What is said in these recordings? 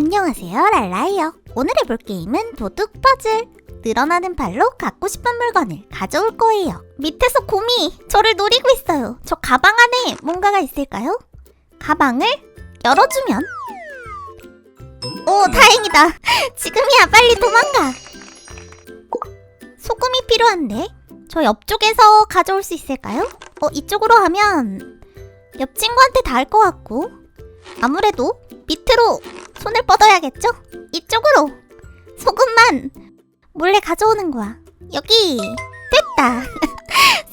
안녕하세요, 랄라이요. 오늘 해볼 게임은 도둑 퍼즐. 늘어나는 발로 갖고 싶은 물건을 가져올 거예요. 밑에서 곰이 저를 노리고 있어요. 저 가방 안에 뭔가가 있을까요? 가방을 열어주면 오, 다행이다. 지금이야, 빨리 도망가. 소금이 필요한데 저 옆쪽에서 가져올 수 있을까요? 어, 이쪽으로 하면 옆 친구한테 닿을 것 같고 아무래도 밑으로 손을 뻗어야겠죠? 이쪽으로 소금만 몰래 가져오는 거야. 여기 됐다.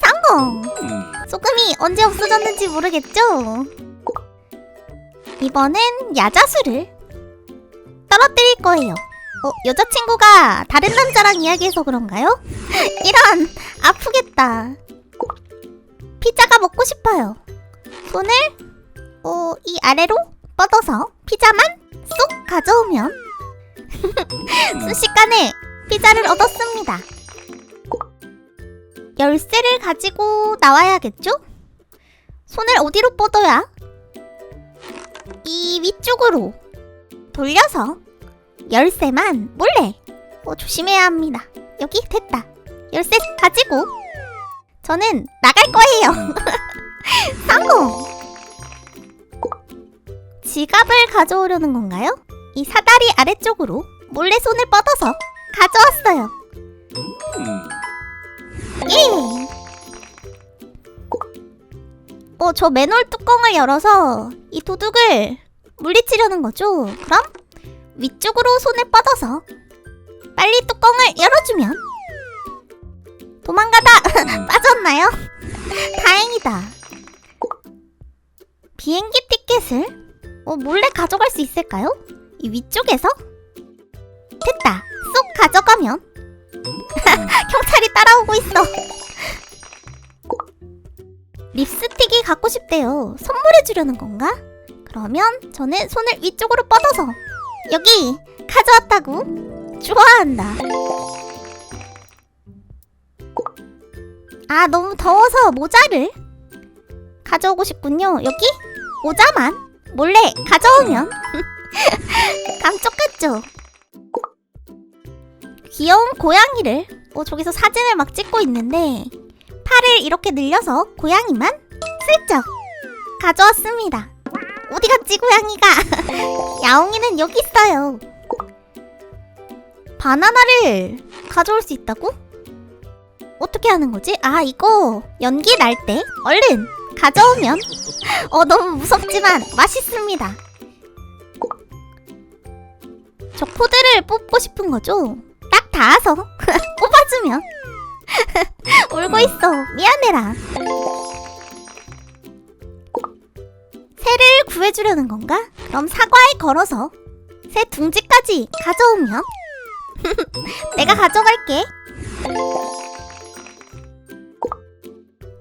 성공. 소금이 언제 없어졌는지 모르겠죠? 이번엔 야자수를 떨어뜨릴 거예요. 어, 여자친구가 다른 남자랑 이야기해서 그런가요? 이런 아프겠다. 피자가 먹고 싶어요. 손을 어, 이 아래로 뻗어서 피자만 쏙 가져오면 순식간에 피자를 얻었습니다. 열쇠를 가지고 나와야겠죠? 손을 어디로 뻗어야? 이 위쪽으로 돌려서 열쇠만 몰래 어, 조심해야 합니다. 여기 됐다. 열쇠 가지고 저는 나갈 거예요. 성공! 지갑을 가져오려는 건가요? 이 사다리 아래쪽으로 몰래 손을 뻗어서 가져왔어요. 예! 어, 저 맨홀 뚜껑을 열어서 이 도둑을 물리치려는 거죠. 그럼 위쪽으로 손을 뻗어서 빨리 뚜껑을 열어주면 도망가다 빠졌나요? 다행이다. 비행기 티켓을 어, 몰래 가져갈 수 있을까요? 이 위쪽에서? 됐다. 쏙 가져가면 경찰이 따라오고 있어. 립스틱이 갖고 싶대요. 선물해 주려는 건가? 그러면 저는 손을 위쪽으로 뻗어서 여기 가져왔다고 좋아한다. 아 너무 더워서 모자를 가져오고 싶군요. 여기 모자만 몰래 가져오면 감쪽 같죠? 귀여운 고양이를 어, 저기서 사진을 막 찍고 있는데 팔을 이렇게 늘려서 고양이만 슬쩍 가져왔습니다. 어디 갔지 고양이가? 야옹이는 여기 있어요. 바나나를 가져올 수 있다고? 어떻게 하는 거지? 아 이거 연기 날 때 얼른 가져오면 어 너무 무섭지만 맛있습니다. 저 코드를 뽑고 싶은 거죠? 딱 닿아서 뽑아주면 울고 있어 미안해라. 새를 구해주려는 건가? 그럼 사과에 걸어서 새 둥지까지 가져오면 내가 가져갈게.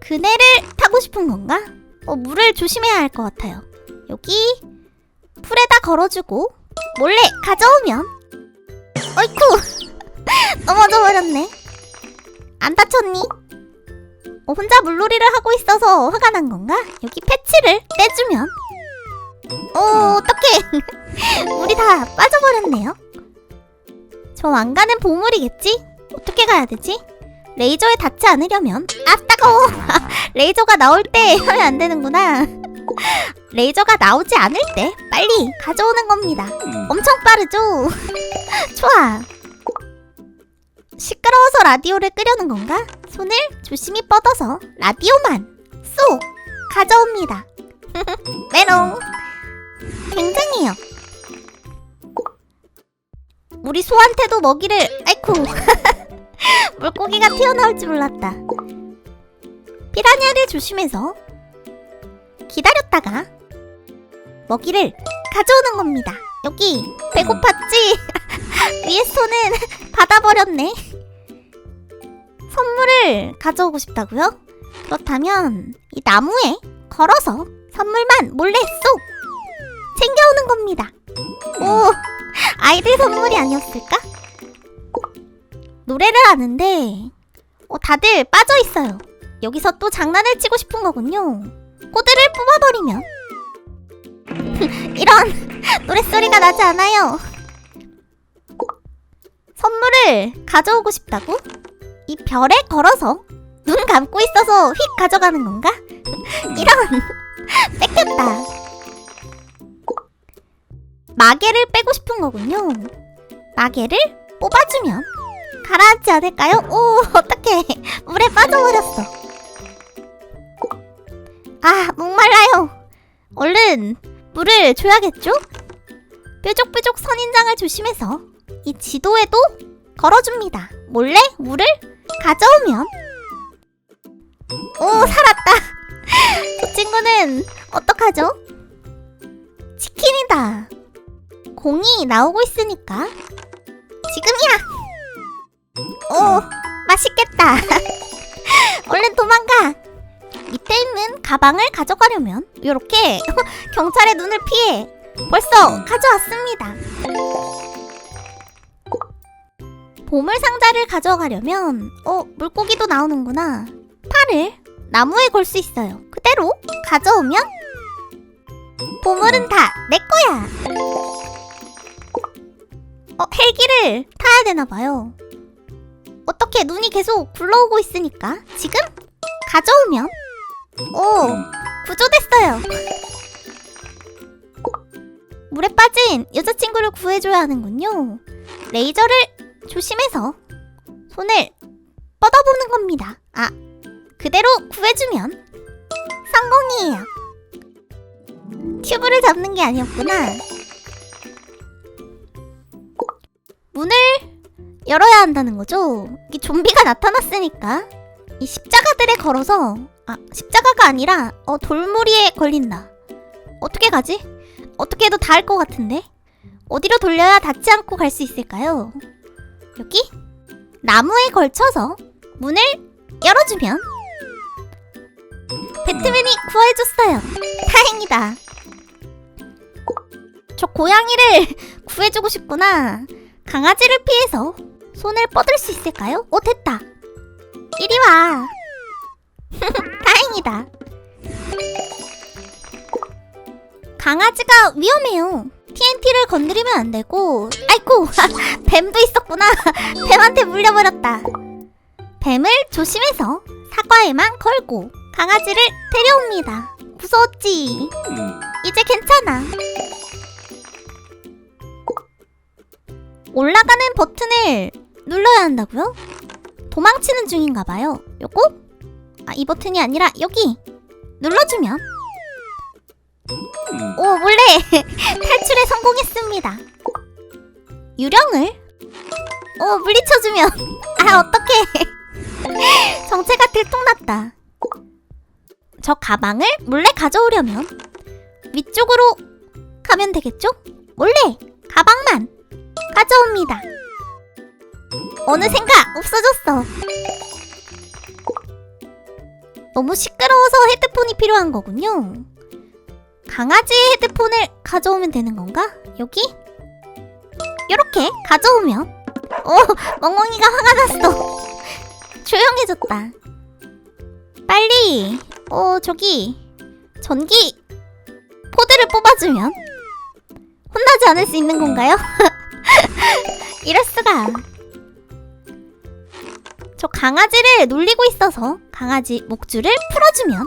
그네를 타고 싶은 건가? 어, 물을 조심해야 할 것 같아요. 여기 풀에다 걸어주고 몰래 가져오면 어이쿠 넘어져 버렸네. 안 다쳤니? 어, 혼자 물놀이를 하고 있어서 화가 난 건가? 여기 패치를 떼주면 어 어떡해 물이 다 빠져버렸네요. 저 왕가는 보물이겠지? 어떻게 가야 되지? 레이저에 닿지 않으려면 아 따가워 레이저가 나올 때 하면 안 되는구나. 레이저가 나오지 않을 때 빨리 가져오는 겁니다. 엄청 빠르죠? 좋아. 시끄러워서 라디오를 끄려는 건가? 손을 조심히 뻗어서 라디오만 쏙 가져옵니다. 메롱. 굉장해요. 우리 소한테도 먹이를 아이쿠 물고기가 튀어나올 줄 몰랐다. 피라냐를 조심해서 기다렸다가 먹이를 가져오는 겁니다. 여기 배고팠지? 위에 손은 받아버렸네. 선물을 가져오고 싶다고요? 그렇다면 이 나무에 걸어서 선물만 몰래 쏙 챙겨오는 겁니다. 오, 아이들 선물이 아니었을까? 노래를 하는데 어, 다들 빠져 있어요. 여기서 또 장난을 치고 싶은 거군요. 코드를 뽑아버리면 이런 노랫소리가 나지 않아요. 선물을 가져오고 싶다고? 이 별에 걸어서 눈 감고 있어서 휙 가져가는 건가? 이런 뺏겼다. 마개를 빼고 싶은 거군요. 마개를 뽑아주면 가라앉지 않을까요? 오 어떡해 물에 빠져버렸어. 아 목말라요. 얼른 물을 줘야겠죠? 뾰족뾰족 선인장을 조심해서 이 지도에도 걸어줍니다. 몰래 물을 가져오면 오 살았다. 저 친구는 어떡하죠? 치킨이다. 공이 나오고 있으니까 지금이야. 오 맛있겠다. 얼른 도망가. 밑에 있는 가방을 가져가려면 이렇게 경찰의 눈을 피해 벌써 가져왔습니다. 보물 상자를 가져가려면 어 물고기도 나오는구나. 팔을 나무에 걸 수 있어요. 그대로 가져오면 보물은 다 내 거야. 어 헬기를 타야 되나 봐요. 어떻게 눈이 계속 굴러오고 있으니까 지금 가져오면 오 구조됐어요. 물에 빠진 여자친구를 구해줘야 하는군요. 레이저를 조심해서 손을 뻗어보는 겁니다. 아, 그대로 구해주면 성공이에요. 튜브를 잡는 게 아니었구나. 문을 열어야 한다는 거죠. 이 좀비가 나타났으니까 이 십자가들에 걸어서 아 십자가가 아니라 어 돌무리에 걸린다. 어떻게 가지? 어떻게 해도 닿을 것 같은데 어디로 돌려야 닿지 않고 갈 수 있을까요? 여기 나무에 걸쳐서 문을 열어주면 배트맨이 구해줬어요. 다행이다. 저 고양이를 구해주고 싶구나. 강아지를 피해서 손을 뻗을 수 있을까요? 오 됐다. 이리 와. 다행이다. 강아지가 위험해요. TNT를 건드리면 안 되고, 아이고, 뱀도 있었구나. 뱀한테 물려버렸다. 뱀을 조심해서 사과에만 걸고 강아지를 데려옵니다. 무서웠지? 이제 괜찮아. 올라가는 버튼을 눌러야 한다고요? 도망치는 중인가 봐요. 요거? 아, 이 버튼이 아니라 여기 눌러주면 오 몰래 탈출에 성공했습니다. 유령을 오 물리쳐주면 아 어떡해 정체가 들통났다. 저 가방을 몰래 가져오려면 위쪽으로 가면 되겠죠? 몰래 가방만 가져옵니다. 어느샌가 없어졌어. 너무 시끄러워서 헤드폰이 필요한 거군요. 강아지의 헤드폰을 가져오면 되는 건가? 여기? 이렇게 가져오면 오 멍멍이가 화가 났어 조용해졌다 빨리 어 저기 전기 포드를 뽑아주면 혼나지 않을 수 있는 건가요? 이럴 수가 저 강아지를 놀리고 있어서 강아지 목줄을 풀어주면.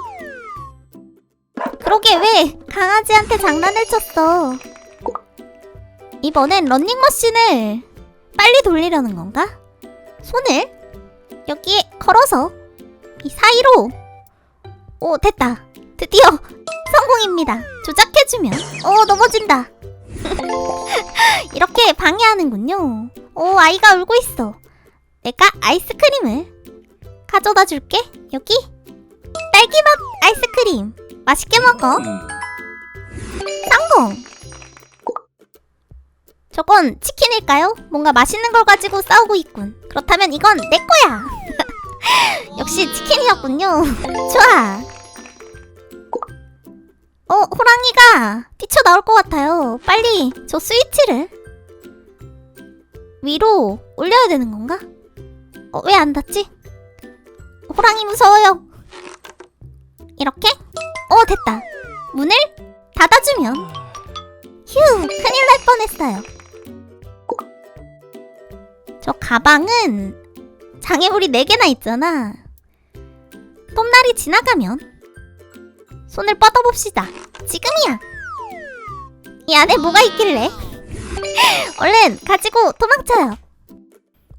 그러게 왜 강아지한테 장난을 쳤어? 이번엔 런닝머신을 빨리 돌리려는 건가? 손을 여기에 걸어서 이 사이로. 오 됐다. 드디어 성공입니다. 조작해주면. 오 넘어진다. 이렇게 방해하는군요. 오 아이가 울고 있어 내가 아이스크림을 가져다 줄게. 여기 딸기맛 아이스크림 맛있게 먹어. 성공. 저건 치킨일까요? 뭔가 맛있는 걸 가지고 싸우고 있군. 그렇다면 이건 내 거야. 역시 치킨이었군요. 좋아. 어 호랑이가 뛰쳐나올 것 같아요. 빨리 저 스위치를 위로 올려야 되는 건가? 어, 왜 안 닿지? 호랑이 무서워요. 이렇게? 어, 됐다. 문을 닫아주면 휴, 큰일 날 뻔했어요. 저 가방은 장애물이 4개나 있잖아. 봄날이 지나가면 손을 뻗어봅시다. 지금이야. 이 안에 뭐가 있길래? 얼른 가지고 도망쳐요.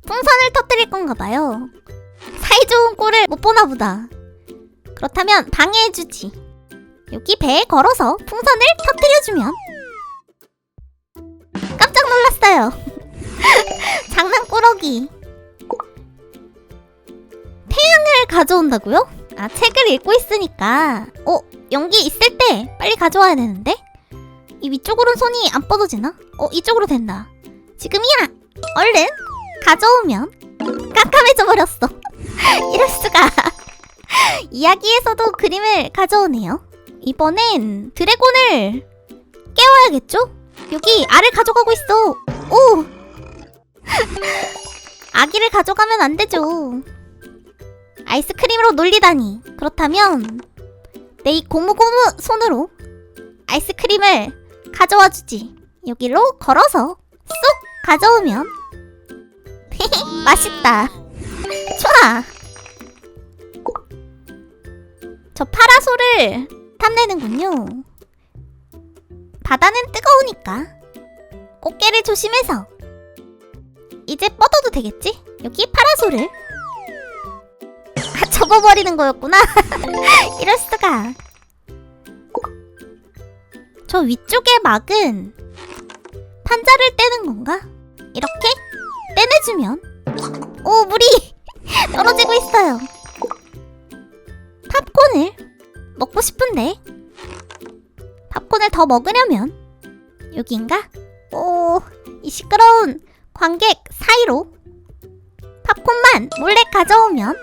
풍선을 터뜨릴 건가 봐요. 사이좋은 꼴을 못 보나 보다. 그렇다면 방해해주지. 여기 배에 걸어서 풍선을 터뜨려주면 깜짝 놀랐어요. 장난꾸러기. 태양을 가져온다고요? 아, 책을 읽고 있으니까. 어, 연기 있을 때 빨리 가져와야 되는데? 이 위쪽으로는 손이 안 뻗어지나? 어, 이쪽으로 된다. 지금이야! 얼른! 가져오면 깜깜해져 버렸어. 이럴 수가. 이야기에서도 그림을 가져오네요. 이번엔 드래곤을 깨워야겠죠? 여기 알을 가져가고 있어. 오! 아기를 가져가면 안 되죠. 아이스크림으로 놀리다니. 그렇다면 내 이 고무고무 손으로 아이스크림을 가져와 주지. 여기로 걸어서 쏙 가져오면 맛있다. 좋아. 저 파라솔을 탐내는군요. 바다는 뜨거우니까 꽃게를 조심해서 이제 뻗어도 되겠지? 여기 파라솔을 아, 접어버리는 거였구나. 이럴 수가. 저 위쪽의 막은 판자를 떼는 건가? 이렇게 떼내주면 오 물이 떨어지고 있어요. 팝콘을 먹고 싶은데 팝콘을 더 먹으려면 여긴가? 오, 이 시끄러운 관객 사이로 팝콘만 몰래 가져오면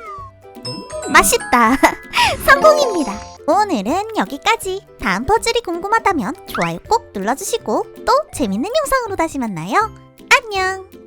맛있다. 성공입니다. 오늘은 여기까지. 다음 퍼즐이 궁금하다면 좋아요 꼭 눌러주시고 또 재밌는 영상으로 다시 만나요. 안녕.